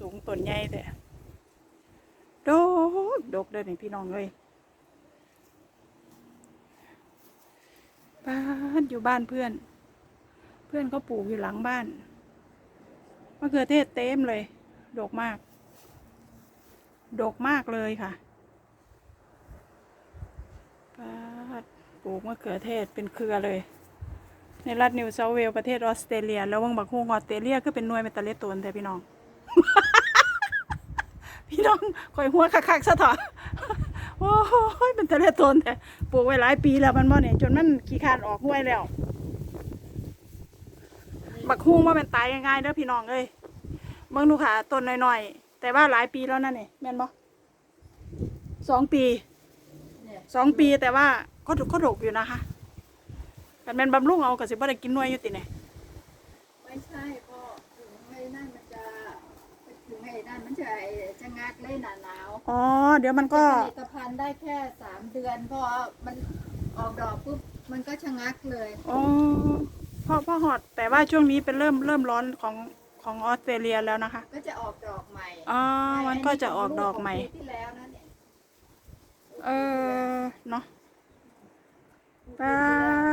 สูงต้นใหญ่แต่ดกดกเด้อนี่พี่น้องเลยบ้านอยู่บ้านเพื่อน เพื่อนเขาปลูกอยู่หลังบ้านมะเขือเทศเต็มเลย ดกมาก ดกมากเลยค่ะบ้าปลูกมะเขือเทศเป็นเครือเลย ในรัฐนิวเซาท์เวลส์ประเทศออสเตรเลีย แล้ววังบักฮวงออสเตรเลียก็เป็นหน่วยเมตาเลตโตนแต่พี่น้อง พี่น้องคอยหัวคักๆซะเถอะโอ้ยเป็นทะเลโตนแต่ปลูกไว้หลายปีแล้วมันบ่เนี่ยจนมันขี้คานออกห้วยแล้ว บักฮวงว่าเป็นตายง่ายๆเด้อพี่น้องเอ้ยเบิ่งดูค่ะต้นน้อยๆ แต่ว่าหลายปีแล้วนั่นนี่แม่นบ่สองปีสองปีแต่ว่าก็ก็ดกอยู่นะคะกันแม่นบำรุงเอาก็สิบ่ได้กินหน่วยอยู่ติเนี่ย ไม่ใช่พ่อถึงให้นั่นมันจะถึงให้นั่นมันจะไอ้จะงักเลย หนาหนาวอ๋อ เดี๋ยวมันก็ ผลิตภัณฑ์ได้แค่สามเดือนพอมันออกดอกปุ๊บมันก็ชะงักเลยอ๋อพ่อพ่อหอด แต่ว่าช่วงนี้เป็นเริ่มเริ่มร้อนของของออสเตรเลียแล้วนะคะ ก็จะออกดอกใหม่อ๋อ มันก็จะออกดอกใหม่ลูของปีที่แล้วนะเนี่ยเออ เนาะป้า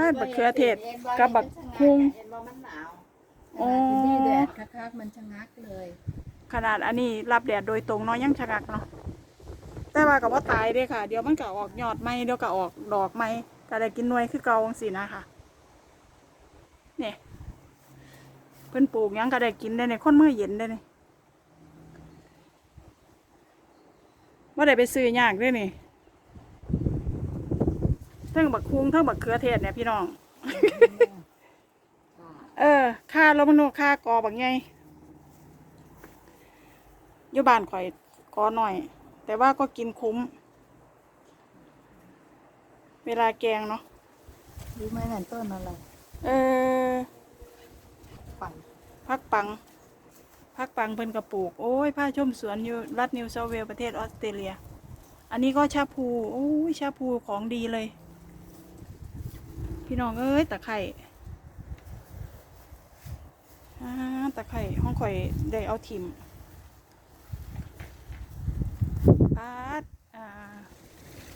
ดบักเขือเทศกับบักฮุง เห็นว่ามันหนาวอ๋อขนาดที่นี่แดดคักๆมันชะงักเลย ขนาดอันนี้รับแดดโดยตรงเนาะยังชะงักเนาะแต่ว่ากับว่าตายเด้ค่ะ เดี๋ยวมันก็ออกยอดใหม่เดี๋ยวก็ออกดอกใหม่แต่ได้กินหน่วยคือเก่าจังสินะคะเนี่ยเพิ่นปลูกหยังก็ได้กินได้ในคนมือเย็นได้นี่ว่าได้ไปซื้อยากเด้วยนี่เทั้งบักคุ้งเทั้งบักเขือเทศเนี่ยพี่น้อง เออค่าแล้วมันโนค่ากอบักไง อยู่บ้านข่อยกอหน่อย แต่ว่าก็กินคุ้ม เวลาแกงเนาะรู้ไหมนั่นต้นอะไรเออปั่นพักปังพักปังเพิ่นกระปลูก โอ้ยผ้าชมสวนอยู่รัฐนิวเซาท์เวลส์ประเทศออสเตรเลีย อันนี้ก็ชาพูโอ้ยชาพูของดีเลย พี่น้องเอ้ยตะไคร่อ่าตะไคร่ห้องข่อยได้เอาทิมปาดอ่า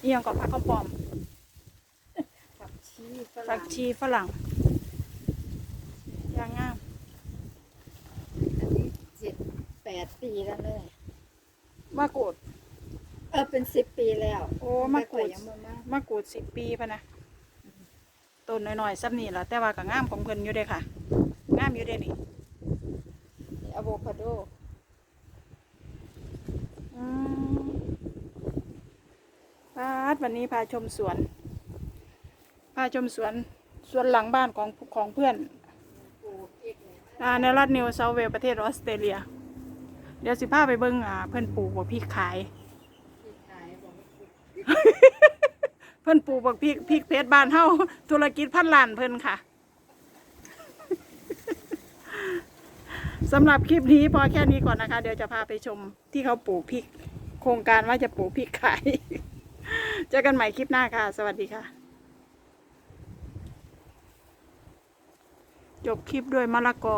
เอียงกับผักกระป๋อมผักชีฝผัรั่กงชีฝรั่งยางงามอันนี้เจ็ดแปดปีแล้วเลยมะกรูด เออเป็นสิบปีแล้วโอ้มะกรูด แต่ยังบ่มากมะกรูดสิบปีพะนะต้นน้อยๆซ้ำนี่ละแต่ว่าก็งามของเพิ่นอยู่เด้ค่ะ งามอยู่เด้นี่นี่อะโวคาโด อืมพา ดวันนี้พาชมสวน พาชมสวนสวนหลังบ้านของของเพื่อนปลูกพริกเนี่ยอ่าในรัฐนิวเซาเวลประเทศออสเตรเลีย เดี๋ยวสิพาไปเบิ่งอ่าเพิ่อนปลูกบักพริกขาย เพิ่อนปลูกบักพริกพริกเพชรบ้านเฮาธุรกิจพันล้านเพิ่อนค่ะสำหรับคลิปนี้พอแค่นี้ก่อนนะคะ เดี๋ยวจะพาไปชมที่เขาปลูกพริก โครงการว่าจะปลูกพริกขาย เจอกันใหม่คลิปหน้าค่ะ สวัสดีค่ะ จบคลิปด้วยมะละกอ